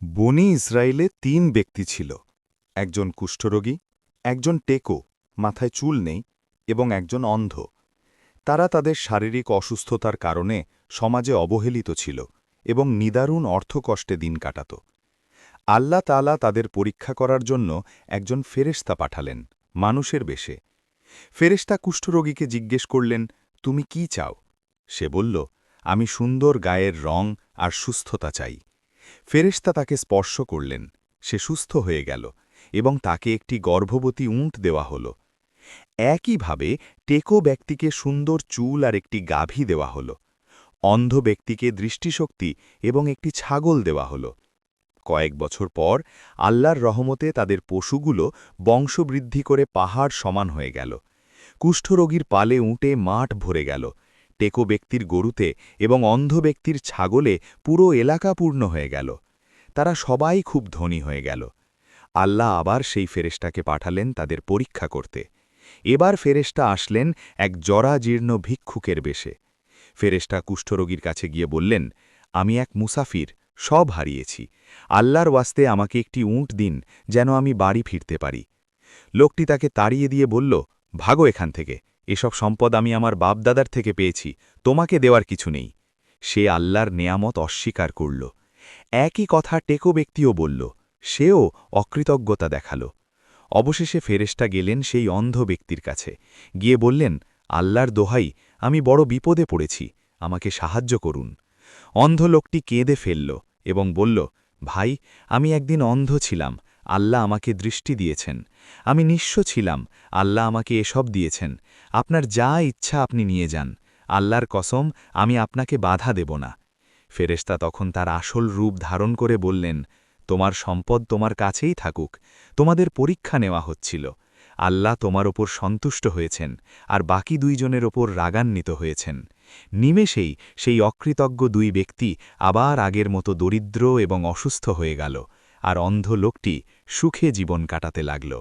বনি ইসরায়েলে তিন ব্যক্তি ছিল, একজন কুষ্ঠরোগী, একজন টেকো, মাথায় চুল নেই এবং একজন অন্ধ। তারা তাদের শারীরিক অসুস্থতার কারণে সমাজে অবহেলিত ছিল এবং নিদারুণ অর্থকষ্টে দিন কাটাত। আল্লাহ তালা তাদের পরীক্ষা করার জন্য একজন ফেরেশতা পাঠালেন, মানুষের বেশে। ফেরেশতা কুষ্ঠরোগীকে জিজ্ঞেস করলেন, তুমি কি চাও? সে বলল, আমি সুন্দর গায়ের রং আর সুস্থতা চাই। ফেরেশতা তাকে স্পর্শ করলেন। সে সুস্থ হয়ে গেল এবং তাকে একটি গর্ভবতী উঁট দেওয়া হল। একইভাবে টেকো ব্যক্তিকে সুন্দর চুল আর একটি গাভী দেওয়া হল। অন্ধ ব্যক্তিকে দৃষ্টিশক্তি এবং একটি ছাগল দেওয়া হল। কয়েক বছর পর আল্লাহর রহমতে তাদের পশুগুলো বংশবৃদ্ধি করে পাহাড় সমান হয়ে গেল। কুষ্ঠরোগীর পালে উঁটে মাঠ ভরে গেল। টেকো ব্যক্তির গরুতে এবং অন্ধ ব্যক্তির ছাগলে পুরো এলাকা পূর্ণ হয়ে গেল। তারা সবাই খুব ধনী হয়ে গেল। আল্লাহ আবার সেই ফেরেশটাকে পাঠালেন তাদের পরীক্ষা করতে। এবার ফেরেশটা আসলেন এক জরাজীর্ণ ভিক্ষুকের বেশে। ফেরেশটা কুষ্ঠরোগীর কাছে গিয়ে বললেন, আমি এক মুসাফির, সব হারিয়েছি। আল্লাহর ওয়াস্তে আমাকে একটি উঁট দিন, যেন আমি বাড়ি ফিরতে পারি। লোকটি তাকে তাড়িয়ে দিয়ে বলল, ভাগো এখান থেকে। এসব সম্পদ আমি আমার বাপদাদার থেকে পেয়েছি, তোমাকে দেওয়ার কিছু নেই। সে আল্লাহর নেয়ামত অস্বীকার করল। একই কথা টেকো ব্যক্তিও বলল, সেও অকৃতজ্ঞতা দেখাল। অবশেষে ফেরেশটা গেলেন সেই অন্ধ ব্যক্তির কাছে, গিয়ে বললেন, আল্লাহর দোহাই, আমি বড় বিপদে পড়েছি, আমাকে সাহায্য করুন। অন্ধ লোকটি কেঁদে ফেলল এবং বলল, ভাই, আমি একদিন অন্ধ ছিলাম আল্লাহ আমাকে দৃষ্টি দিয়েছেন। আমি নিঃস্ব ছিলাম, আল্লাহ আমাকে এসব দিয়েছেন। আপনার যা ইচ্ছা আপনি নিয়ে যান, আল্লাহর কসম, আমি আপনাকে বাধা দেব না। ফেরেশতা তখন তার আসল রূপ ধারণ করে বললেন, তোমার সম্পদ তোমার কাছেই থাকুক, তোমাদের পরীক্ষা নেওয়া হচ্ছিল। আল্লাহ তোমার ওপর সন্তুষ্ট হয়েছেন, আর বাকি দুইজনের ওপর রাগান্বিত হয়েছেন। নিমেষেই সেই অকৃতজ্ঞ দুই ব্যক্তি আবার আগের মতো দরিদ্র এবং অসুস্থ হয়ে গেল। আর অন্ধ লোকটি সুখে জীবন কাটাতে লাগল।